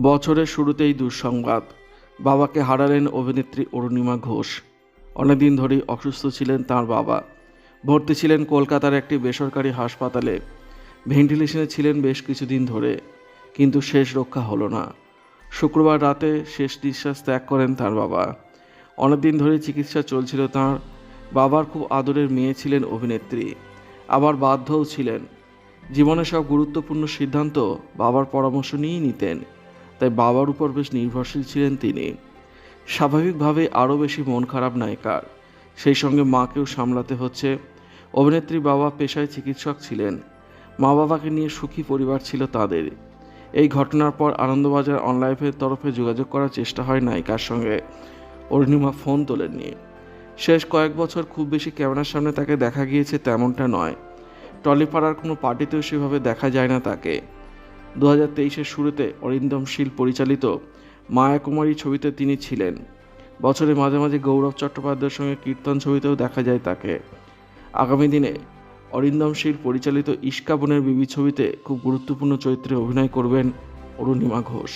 বছরের শুরুতেই দুঃসংবাদ। বাবাকে হারালেন অভিনেত্রী অরুণিমা ঘোষ। অনেকদিন ধরেই অসুস্থ ছিলেন তার বাবা। ভর্তি ছিলেন কলকাতার একটি বেসরকারি হাসপাতালে। ভেন্টিলেশনে ছিলেন বেশ কিছুদিন ধরে। কিন্তু শেষ রক্ষা হলো না। শুক্রবার রাতে শেষ নিঃশ্বাস ত্যাগ করেন তার বাবা। অনেকদিন ধরে চিকিৎসা চলছিল তার। বাবার খুব আদরের মেয়ে ছিলেন অভিনেত্রী। আবার বাধ্যও ছিলেন। জীবনে সব গুরুত্বপূর্ণ সিদ্ধান্ত বাবার পরামর্শ নিয়েই নিতেন। তাই বাবার উপর বেশ নির্ভরশীল ছিলেন তিনি। স্বাভাবিকভাবে আরও বেশি মন খারাপ নায়িকার সেই সঙ্গে মাকেও সামলাতে হচ্ছে। অভিনেত্রী বাবা পেশায় চিকিৎসক ছিলেন। মা বাবাকে নিয়ে সুখী পরিবার ছিল তাদের। এই ঘটনার পর আনন্দবাজার অনলাইফের তরফে যোগাযোগ করার চেষ্টা হয় নায়িকার সঙ্গে। অরুণিমা ফোন তোলেননি। শেষ কয়েক বছর খুব বেশি ক্যামেরার সামনে তাকে দেখা গিয়েছে তেমনটা নয়। টলিপাড়ার কোনো পার্টিতেও সেভাবে দেখা যায় না তাকে। দু হাজার তেইশের শুরুতে অরিন্দম শীল পরিচালিত মায়াকুমারী ছবিতে তিনি ছিলেন। বছরে মাঝে মাঝে গৌরব চট্টোপাধ্যায়ের সঙ্গে কীর্তন ছবিতেও দেখা যায় তাকে। আগামী দিনে অরিন্দম শীল পরিচালিত ইস্কাবনের বিবি ছবিতে খুব গুরুত্বপূর্ণ চরিত্রে অভিনয় করবেন অরুণিমা ঘোষ।